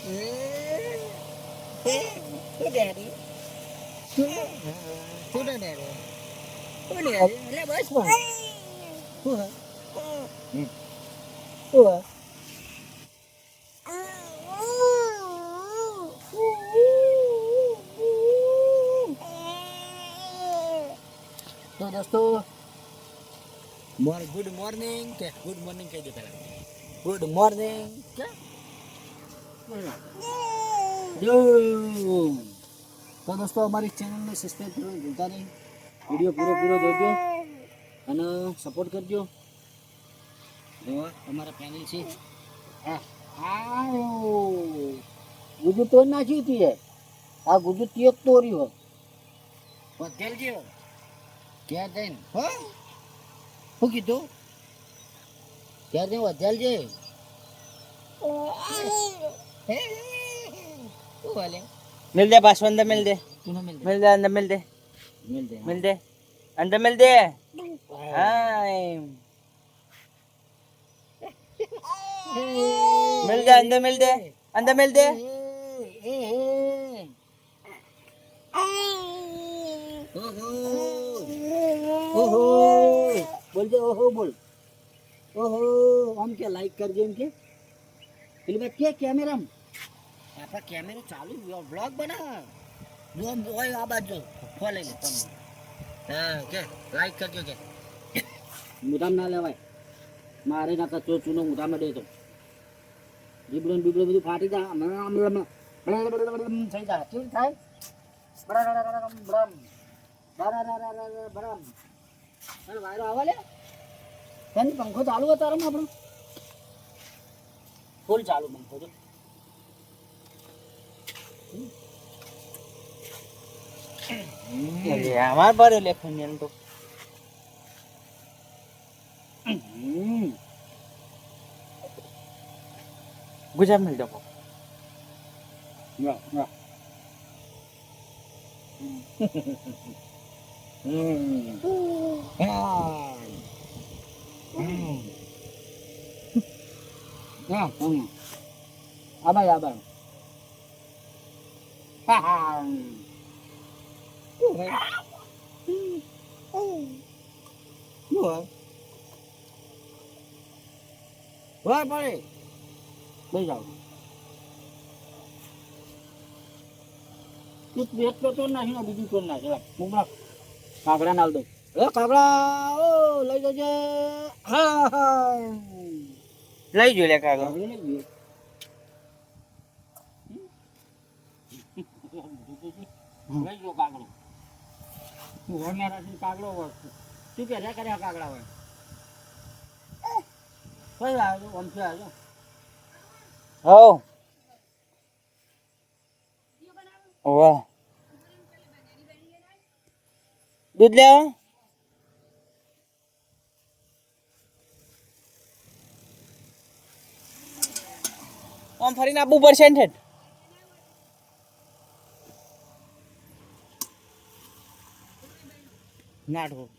શું ડેડી શું શું ડેડી શું ડેડી એટલે બસ પણ શું હે શું હે તો દોસ્તો મોર ગુડ મોર્નિંગ કે ગુડ મોર્નિંગ કહી દે પેલા ગુડ મોર્નિંગ કે જો તો દોસ્તો અમારી ચેનલને સબસ્ક્રાઈબ કરવાનું ભૂલતા નહીં. વીડિયો પૂરો પૂરો જોજો. અને સપોર્ટ કરજો. જો અમારા પેનલ છે. આ આયો ગુજુ તો નાખ્યું તી આ ગુજુ તો તોર્યું હો વધેલ જેવો ક્યાં જઈને. હો? શું કીધું? ક્યાં જઈને વધેલ છે હે? શું હાલે मिल दे पास अंदर मिल दे તું મિલ मिल दे अंदर मिल दे મિલ દે मिल दे अंदर मिल दे हाय मिल दे अंदर मिल दे अंदर मिल दे ઓહો બોલજે ઓહો બોલ ઓહો આમ કે લાઈક કરજે એમ કે પેલી વાત કે કેમેરા આપણા કેમેરો ચાલુ બ્લોગ બનાવ જો ઓય આ બાજુ ખોલે લે તમે હા કે લાઈક કરજો કે મુદામ ના લેવાય મારે ના કચો ચૂનો મુદામાં દે તો બીબડો બધું ફાટી જાય આમ આમ થઈ જાય કેવું થાય બરાબર બરાબર વાયરો આવે લે પંખો ચાલુ હતો આપણો ફૂલ ચાલુ પંખો તો আমার বারে লেখেন তো গুজাব মিল দেবো আবার আবার ja. Hmm. Ah. Hmm. Ya, hmm. Abang, ya, abang. Haha. Dua. Wah, balik. Bây તું પેટ તો તો નાખી ને બીજું તો નાખે મુમલા કાગડા નાલ દો એ કાગડા ઓ લઈ જજે હા હા લઈ જો લે કાગડો લઈ ગયો કાગડો. તું હોને રાખી હોય તું કે રે કર્યા કાગડા હોય કઈ આવ્યો? આમથી આવ્યો? હો વાહ. દૂધ લેવા આમ ફરીને આપવું પડશે ને ઠેઠ નાઠો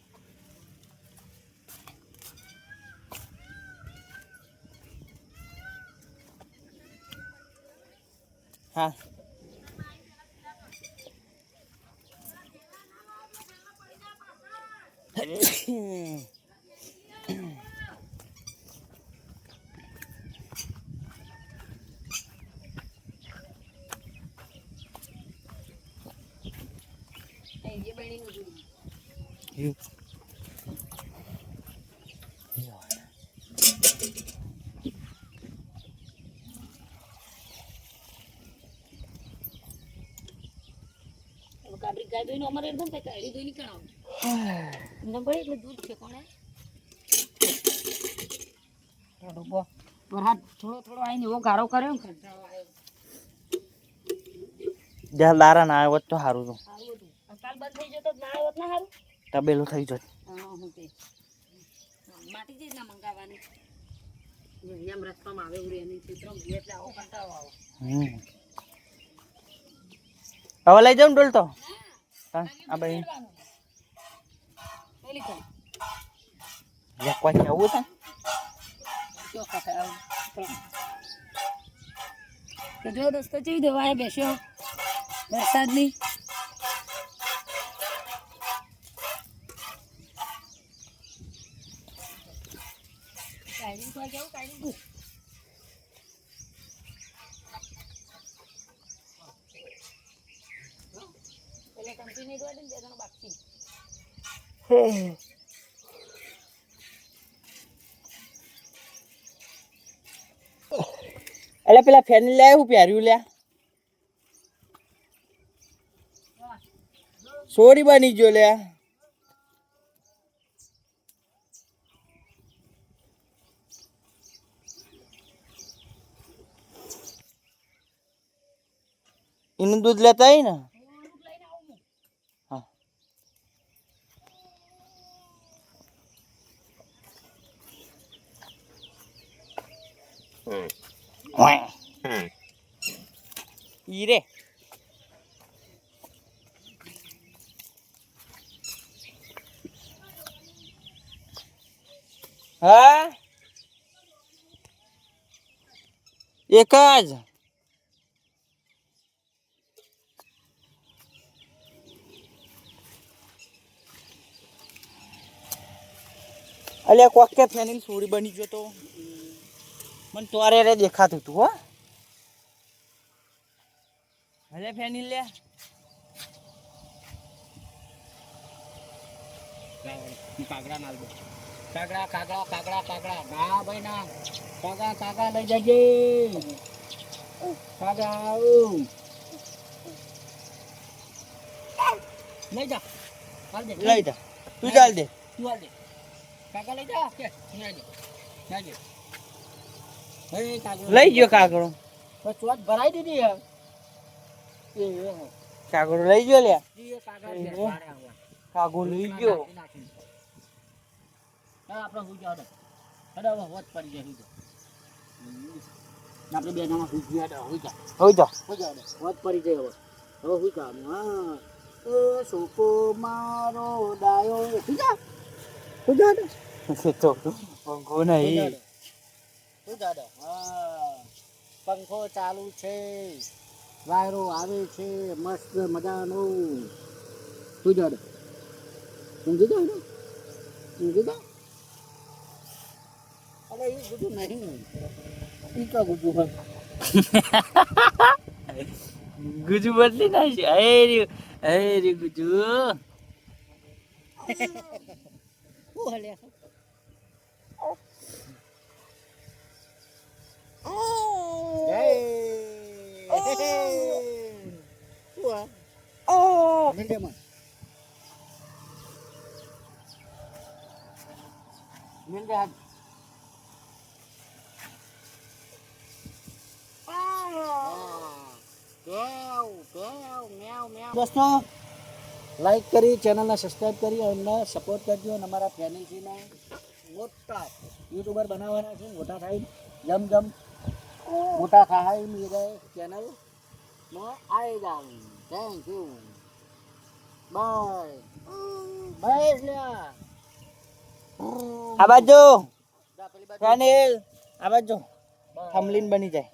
હા કાબરી ગાય અમારે એમ થાય કાઢી દોઈને કણાવ ન એટલે દૂધ છે. કોણે વરસાદ થોડો થોડો આવીને એવો ગારો કર્યો ને કંટાળો ના આવ્યો તો સારું હતું કાલ બંધ થઈ જતો ના આવ્યો ના સારું તબેલું થઈ જાય હા હું માટી જ ના મંગાવવાની. એમ રસ્તામાં આવે ઉડી એની ચિત્રો એટલે આવો કંટાળો આવે. હવે લઈ જાઉં ડોલ તો? હા આ ભાઈ પેલી કઈ કોઈ આવું છે જો દોસ્તો ચેવી દવાએ બેસ્યો? વરસાદની કાઢી કોઈ જવું કાઢી બાકી. એટલે પેલા ફેન લે હું પહેર્યું લ્યા. સોરી બની ગયો, લ્યા. એનું દૂધ લેતા ને? ઈ રે હા એક જ અલ્યા કોક કે ફેનિલ સોરી બની ગયો તો મને તોરે રે દેખાતું તું હો. ભલે ફેની લે. કાગડા નાલ દો. કાગડા કાગડા કાગડા કાગડા. ના ભાઈ ના. કાગડા કાગડા લઈ જજે. કાગડા આવું. લઈ જા. લઈ જા. તું ચાલ દે. તું હાલ દે. કાકા લઈ જા. કે લઈ જા લઈ જા. હે કાગડો લઈ ગયો કાગડો. ચોટ ભરાઈ દીધી હે કાગડો લઈ ગયો લે કાગડા હે. કાગડો લઈ ગયો. હા આપણે હું જાવ હવે વધ પડી જાય આપણે બે જણા હુઈ ગયા હુઈ જા. હોય જા. હડો વધ પડી જાય હવે. હવે જા હા. એ સોકો મારો ડાયો. હુઈ જા. જા તો નહીં. હુઈ હા. પંખો ચાલુ છે. વાયરો આવે છે. મસ્ત મજાનો. જા હડો. ઊંઘી જા હડો. ઊંઘી જા અરે એ બધું નહીં. એ કા ગુજુ હોય. ગુજુ બદલી નાખી અરે અરે ગુજુ. હલે દોસ્તો લાઈક કરી ચેનલને સબસ્ક્રાઈબ કરી અમને સપોર્ટ કરજો. અને અમારા ફેમિલીને મોટા યુટ્યુબર બનાવવાના છે, મોટા થાય, જમ જમ મોટા મેરે ચેનલમાં આવી જાવ થેન્ક યુ બાય બાય લ્યા આ બાજુ. ફેનિલ આ બાજુ. થમલીન બની જાય.